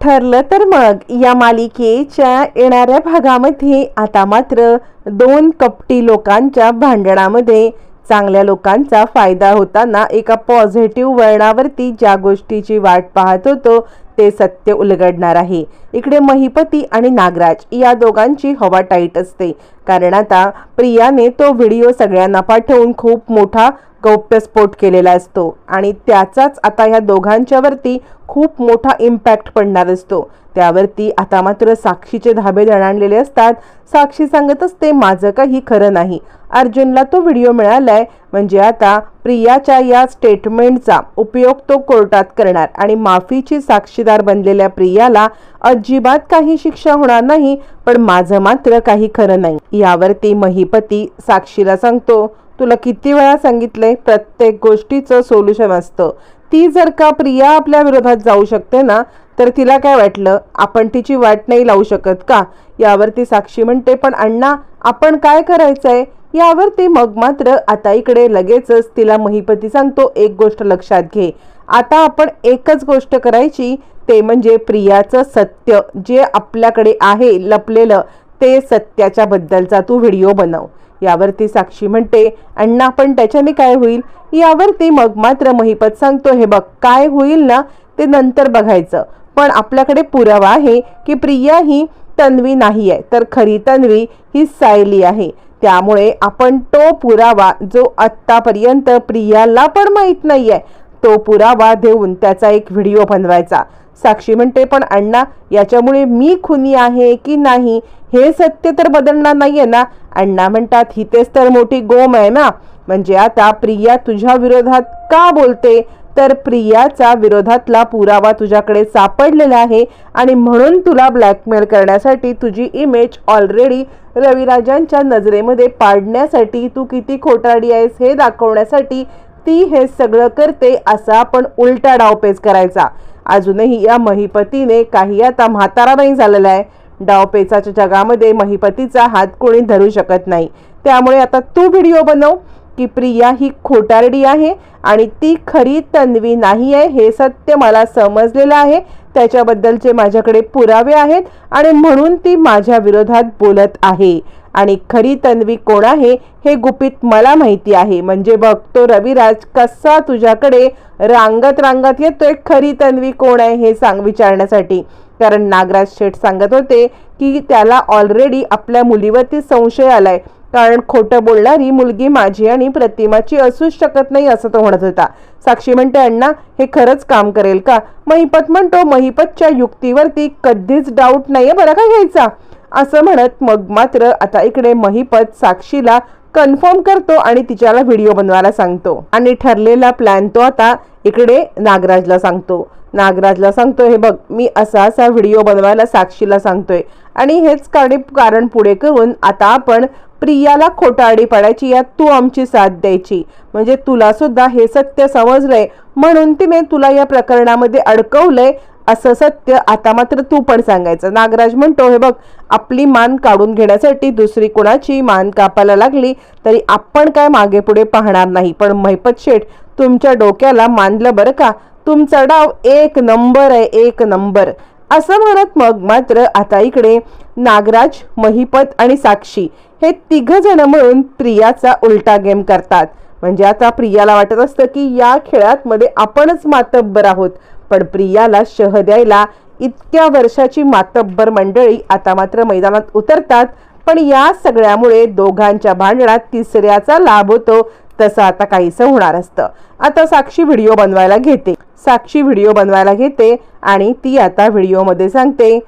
ठरलं तर मग या मालिकेच्या येणाऱ्या भागामध्ये आता मात्र दोन कपटी लोकांच्या भांडणामध्ये चांगल्या लोकांचा फायदा होताना एका पॉझिटिव्ह वळणावरती ज्या गोष्टीची वाट पाहत होतो ते सत्य उलगडणार आहे. इकडे महिपती आणि नागराज या दोघांची हवा टाईट असते. कारण आता प्रियाने तो व्हिडिओ सगळ्यांना पाठवून खूप मोठा गौप्यस्फोट केलेला असतो आणि त्याचाच आता ह्या दोघांच्यावरती खूप मोठा इम्पॅक्ट पडणार असतो. त्यावरती आता मात्र साक्षीचे धाबे दणाणलेले असतात. साक्षी सांगत असते माझं काही खरं नाही. अर्जुनला तो व्हिडिओ मिळालाय. म्हणजे आता प्रियाच्या या स्टेटमेंटचा उपयोग तो कोर्टात करणार आणि माफीची साक्षीदार बनलेल्या प्रियाला अजिबात काही शिक्षा होणार नाही पण माझं मात्र काही खरं नाही. यावरती महिपती साक्षीला सांगतो तुला किती वेळा सांगितले प्रत्येक गोष्टीचं सोल्युशन असतं. ती जर का प्रिया आपल्या विरोधात जाऊ शकते ना तर तिला काय वाटलं? आपण तिची वाट नाही लावू शकत का? यावरती साक्षी म्हणते पण अण्णा आपण काय करायचं आहे यावरती मग मात्र आता इकडे लगेचच तिला महिपती सांगतो एक गोष्ट लक्षात घे. आता आपण एकच गोष्ट करायची ते म्हणजे प्रियाचं सत्य. जे आपल्याकडे आहे लपलेलं ते सत्याच्या बद्दलचा तू व्हिडिओ बनव. यावरती साक्षी म्हणते अण्णा पण त्याच्याने काय होईल? यावरती मग मात्र महिपत सांगतो हे बघ काय होईल ना ते नंतर बघायचं. पण आपल्याकडे पुरावा आहे की प्रिया ही तन्वी नाही आहे तर खरी तन्वी ही सायली आहे. त्यामुळे आपण तो पुरावा जो आत्तापर्यंत प्रियाला पण माहीत नाही आहे तो पुरावा देऊन त्याचा एक व्हिडिओ बनवायचा. साक्षी म्हणते पण अण्णा याच्यामुळे मी खुनी आहे की नाही? हे सत्य तर बदलणार नाहीये ना? अण्णा म्हणतात ही तेच तर मोठी गोम आहे ना? म्हणजे आता प्रिया तुझ्या विरोधात का बोलते? तर प्रियाचा विरोधातला पुरावा तुझ्याकडे सापडलेला आहे आणि म्हणून तुला ब्लॅकमेल करण्यासाठी तुझी इमेज ऑलरेडी रविराजांच्या नजरेमध्ये पाडण्यासाठी तू किती खोटाडी आहेस हे दाखवण्यासाठी ती हे सगळं करते असा आपण उलटा डावपेच करायचा. अजूनही या महिपतीने काही आता म्हातारा नाही झालेला आहे. डावपेचाच्या जगामध्ये महिपतीचा हात कोणी धरू शकत नाही. त्यामुळे आता तू व्हिडिओ बनव की प्रिया ही खोटारडी आहे आणि ती खरी तन्वी नाही आहे हे सत्य मला समजलेलं आहे. त्याच्याबद्दलचे माझ्याकडे पुरावे आहेत आणि म्हणून ती माझ्या विरोधात बोलत आहे. आणि खरी तन्वी कोण आहे हे गुपित मला माहिती आहे. म्हणजे बघ तो रविराज कसा तुझ्याकडे रांगत रांगत येतोय खरी तन्वी कोण आहे हे सांग विचारण्यासाठी. कारण नागराज शेठ सांगत होते की त्याला ऑलरेडी आपल्या मुलीवरती संशय आलाय. कारण खोटं बोलणारी मुलगी माझी आणि प्रतिमाची असूच शकत नाही असं तो म्हणत होता. साक्षी म्हणते अण्णा हे खरंच काम करेल का? महिपत म्हणतो महिपतच्या युक्तीवरती कधीच डाऊट नाहीये बरं का घ्यायचा. असं म्हणत मग मात्र आता इकडे महिपत साक्षीला कन्फर्म करतो आणि तिच्याला व्हिडिओ बनवायला सांगतो. आणि ठरलेला प्लॅन तो आता इकडे नागराजला सांगतो. नागराजला सांगतो हे बघ मी असा असा व्हिडिओ बनवायला साक्षीला सांगतोय. आणि हेच काढे कारण पुढे करून आता आपण प्रियाला खोटारडी पडायची यात तू आमची साथ द्यायची. म्हणजे तुला सुद्धा हे सत्य समजलंय म्हणून तिने तुला या प्रकरणामध्ये अडकवलंय असं सत्य आता मात्र तू पण सांगायचं. नागराज म्हणतो हे बघ आपली मान काढून घेण्यासाठी दुसरी कोणाची मान कापायला लागली तरी आपण काय मागे पुढे पाहणार नाही. पण महिपत शेठ तुमच्या डोक्याला मानलं बरं का? तुमचा डाव एक नंबर आहे एक नंबर. असं म्हणत मग मात्र आता इकडे नागराज महिपत आणि साक्षी हे तिघ जण मिळून प्रियाचा उलटा गेम करतात. म्हणजे आता प्रियाला वाटत असतं की या खेळात मध्ये आपणच मातब्बर आहोत. पण प्रियाला शह द्यायला इतक्या वर्षाची मातब्बर मंडळी आता मात्र मैदानात उतरतात. पण या सगळ्यामुळे दोघांच्या भांडणात तिसऱ्याचा लाभ होतो तसं आता काहीसं होणार असतं. आता साक्षी व्हिडिओ बनवायला घेते. साक्षी व्हिडिओ बनवायला घेते आणि ती आता व्हिडिओमध्ये सांगते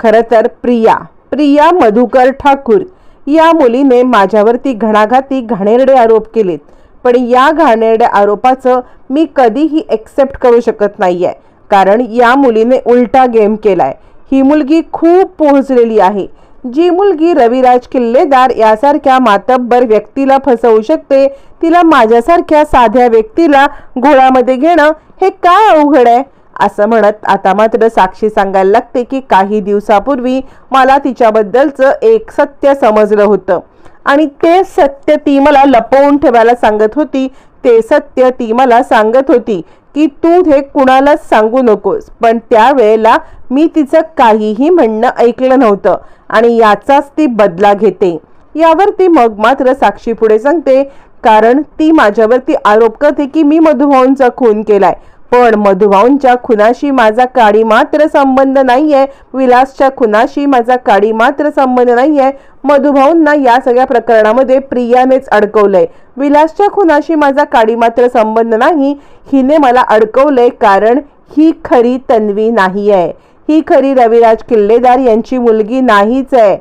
खरं तर प्रिया प्रिया मधुकर ठाकूर या मुलीने माझ्यावरती घणाघाती घाणेरडे आरोप केलेत. पण या घाणेरड्या आरोपाचं मी कधीही एक्सेप्ट करू शकत नाहीये. कारण या मुलीने उलटा गेम केलाय. ही मुलगी खूप पोहोचलेली आहे. जी मुलगी रविराज किल्लेदार यासारख्या मातब्बर व्यक्तीला फसवू शकते तिला माझ्यासारख्या साध्या व्यक्तीला घोळामध्ये घेणं हे काय अवघड आहे? असं म्हणत आता मात्र साक्षी सांगायला लागते की काही दिवसापूर्वी मला तिच्याबद्दलचं एक सत्य समजलं होतं. आणि ते सत्य ती मला लपवून ठेवायला सांगत होती. ते सत्य ती मला सांगत होती की तू हे कुणालाच सांगू नकोस. पण त्यावेळेला मी तिचं काहीही म्हणणं ऐकलं नव्हतं आणि याचाच ती बदला घेते. यावरती मग मात्र साक्षी पुढे सांगते कारण ती माझ्यावरती आरोप करते की मी मधुभाऊंचा खून केलाय. पण मधुभाऊंच्या खुनाशी माझा काडी मात्र संबंध नाहीये. विलासच्या खुनाशी माझा काडी मात्र संबंध नाहीये. मधुभाऊंना या सगळ्या प्रकरणामध्ये प्रियानेच अडकवलंय. विलासच्या खुनाशी माझा काडी मात्र संबंध नाही. हिने मला अडकवलंय कारण ही खरी तन्वी नाही आहे ही खरी रविराज किल्लेदार यांची मुलगी नाहीच आहे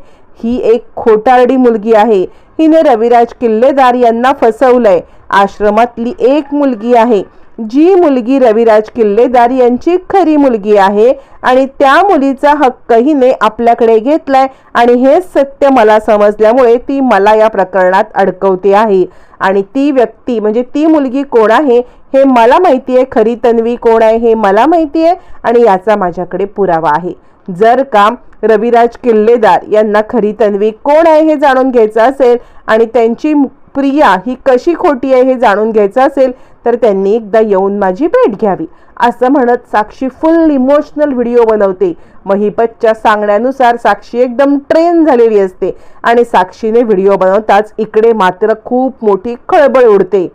ही एक खोटारडी मुलगी आहे. हिने रविराज किल्लेदार यांना फसवलंय. आश्रमातली एक मुलगी आहे. जी मुलगी रविराज किल्लेदार यांची खरी मुलगी आहे आणि त्या मुलीचा हक्क हिने आपल्याकडे घेतलाय आणि हे सत्य मला समजल्यामुळे ती मला या प्रकरणात अडकवते आहे. आणि ती व्यक्ती म्हणजे ती मुलगी कोण आहे हे मला माहिती आहे खरी तन्वी कोण आहे हे मला माहिती आहे आणि याचा माझ्याकडे पुरावा आहे. जर का रविराज किल्लेदार यांना खरी तन्वी कोण आहे हे जाणून घ्यायचं असेल आणि त्यांची प्रिया ही कशी खोटी आहे हे जाणून घ्यायचं असेल तर त्यांनी एकदा येऊन माझी भेट घ्यावी. असं म्हणत साक्षी फुल इमोशनल व्हिडिओ बनवते. महिपतच्या सांगण्यानुसार साक्षी एकदम ट्रेन झालेली असते आणि साक्षीने व्हिडिओ बनवताच इकडे मात्र खूप मोठी खळबळ उडते.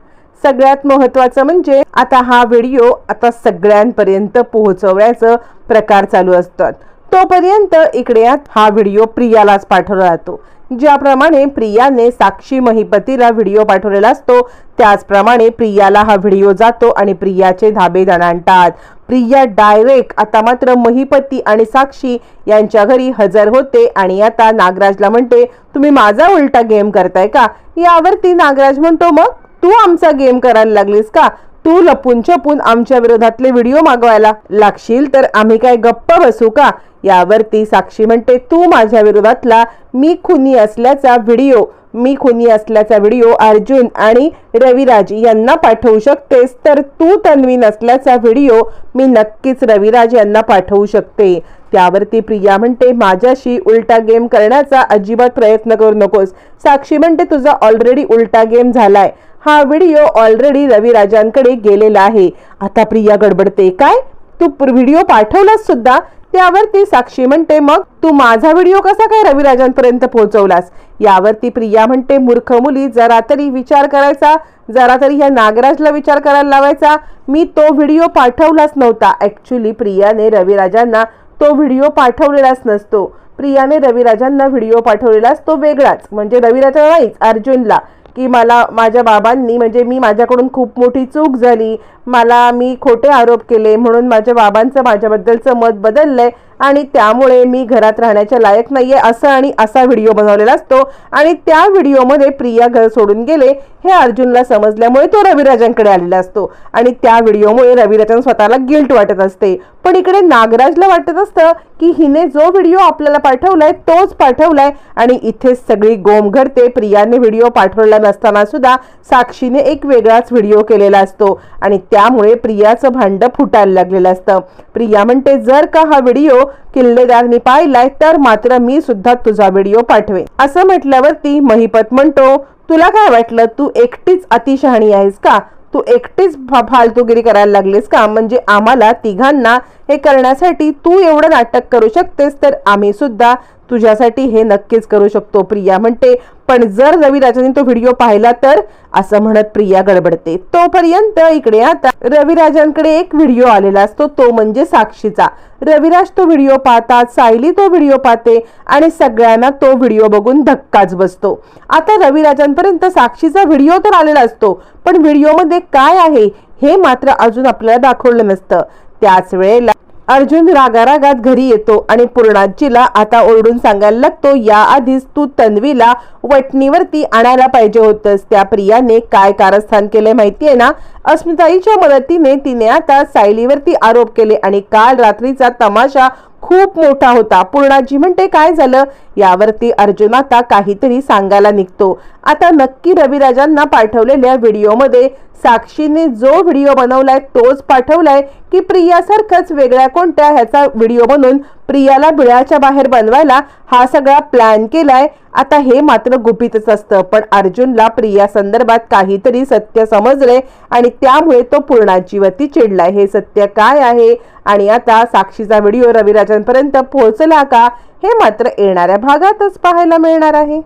सगळ्यात महत्वाचं म्हणजे आता हा व्हिडिओ आता सगळ्यांपर्यंत पोहोचवण्याचं प्रकार चालू असतात. तोपर्यंत इकडे हा व्हिडिओ प्रियालाच पाठवला जातो. ज्याप्रमाणे प्रियाने साक्षी महिपतीला व्हिडिओ पाठवलेला असतो त्याचप्रमाणे प्रियाला हा व्हिडिओ जातो आणि प्रियाचे धाबे दणाणतात प्रिया डायरेक्ट आता मात्र महिपती आणि साक्षी यांच्या घरी हजर होते आणि आता नागराजला म्हणते तुम्ही माझा उलटा गेम करताय का? यावरती नागराज म्हणतो मग तू आमचा गेम करायला लागलीस का? तू लपून छपून आमच्या विरोधातले व्हिडिओ मागवायला लागशील तर आम्ही काय गप्प बसू का? यावरती साक्षी म्हणते तू माझ्या विरोधातला मी खुनी असल्याचा व्हिडिओ मी खुनी असल्याचा व्हिडिओ अर्जुन आणि रविराज यांना पाठवू शकतेस तर तू तन्वी नसल्याचा व्हिडिओ मी नक्कीच रविराज यांना पाठवू शकते. त्यावरती प्रिया म्हणते माझ्याशी उलटा गेम करण्याचा अजिबात प्रयत्न करू नकोस. साक्षी म्हणते तुझा ऑलरेडी उलटा गेम झालाय. हा व्हिडिओ ऑलरेडी रविराजांकडे गेलेला आहे. आता प्रिया गडबडते काय? तू व्हिडिओ पाठवलास सुद्धा? त्यावरती साक्षी म्हणते मग तू माझा व्हिडिओ कसा काय रविराजांपर्यंत पोहोचवलास? यावरती प्रिया म्हणते मूर्ख मुली जरा तरी विचार करायचा जरा तरी ह्या नागराजला विचार करायला लावायचा. मी तो व्हिडिओ पाठवलाच नव्हता. ऍक्च्युली प्रियाने रविराजांना तो व्हिडिओ पाठवलेलाच नसतो. प्रियाने रविराजांना व्हिडिओ पाठवलेलाच तो वेगळाच. म्हणजे रविराजा नाहीच अर्जुनला. की मला माझ्या बाबांनी म्हणजे मी माझ्याकडून खूप मोठी चूक झाली. मला मी खोटे आरोप केले म्हणून माझ्या बाबांचं माझ्याबद्दलचं मत बदललंय आणि त्यामुळे मी घरात राहण्याच्या लायक नाहीये असं आणि असा व्हिडिओ बनवलेला असतो. आणि त्या व्हिडिओमध्ये प्रिया घर सोडून गेले हे अर्जुनला समजल्यामुळे तो रविराजांकडे आलेला असतो. आणि त्या व्हिडिओमुळे रविराजन स्वतःला गिल्ट वाटत असते. पण इकडे नागराजला वाटत असतं की हिने जो व्हिडिओ आपल्याला पाठवलाय तोच पाठवलाय. आणि इथे सगळी गोम घडते प्रियाने व्हिडिओ पाठवलेला नसताना सुद्धा साक्षीने एक वेगळाच व्हिडिओ केलेला असतो. आणि त्यामुळे प्रियाचं भांड फुटायला लागलेलं असतं. प्रिया म्हणते जर का हा व्हिडिओ किल्लेदारनी पाहिलाय तर मात्र मी सुद्धा तुझा व्हिडिओ पाठवे असं म्हटल्यावरती महिपत म्हणतो तुला काय वाटलं? तू एकटीच अतिशहाणी आहेस का? तू एकटीच फालतूगिरी करायला लागलीस का? म्हणजे आम्हाला तिघांना हे करण्यासाठी तू एवढं नाटक करू शकतेस तर आम्ही सुद्धा तुझ्यासाठी हे नक्कीच करू शकतो. प्रिया म्हणते पण जर रवी राजाने तो व्हिडिओ पाहिला तर? असं म्हणत प्रिया गडबडते. तोपर्यंत इकडे आता. रविराजांकडे एक व्हिडिओ आलेला असतो तो म्हणजे साक्षीचा. रविराज तो व्हिडिओ पाहतात सायली तो व्हिडिओ पाहते आणि सगळ्यांना तो व्हिडिओ बघून धक्काच बसतो. आता रविराजांपर्यंत साक्षीचा व्हिडिओ तर आलेला असतो पण व्हिडिओमध्ये काय आहे हे मात्र अजून आपल्याला दाखवलं नसतं. त्याच वेळेला अर्जुन रागारागात घरी येतो आणि पूर्णाजीला आता ओरडून सांगायला लागतो या आधीच तू तन्वीला वटणीवरती आणायला पाहिजे होतस. त्या प्रियाने काय कारस्थान केले माहितीये ना? अस्मिताईच्या मदतीने तिने आता सायलीवरती आरोप केले आणि काल रात्रीचा तमाशा खूप मोठा होता. पूर्णाजी म्हणते काय झालं? यावरती अर्जुन आता काहीतरी सांगायला निघतो. आता नक्की रविराजांना पाठवलेल्या व्हिडिओमध्ये साक्षीने जो व्हिडिओ बनवलाय तोच पाठवलाय की प्रियासारखंच वेगळ्या कोणत्या ह्याचा व्हिडिओ बनवून प्रियाला बिळाच्या बाहेर बनवायला हा सगळा प्लॅन केलाय. आता हे मात्र गुपितच असतं पण अर्जुनला प्रिया संदर्भात काहीतरी सत्य समजले आणि त्यामुळे तो पूर्णाजीवती चिडलाय. हे सत्य काय आहे? आणि आता साक्षीचा व्हिडिओ रविराजांपर्यंत पोहोचला का? हे मात्र येणाऱ्या भागातच पाहायला मिळणार आहे.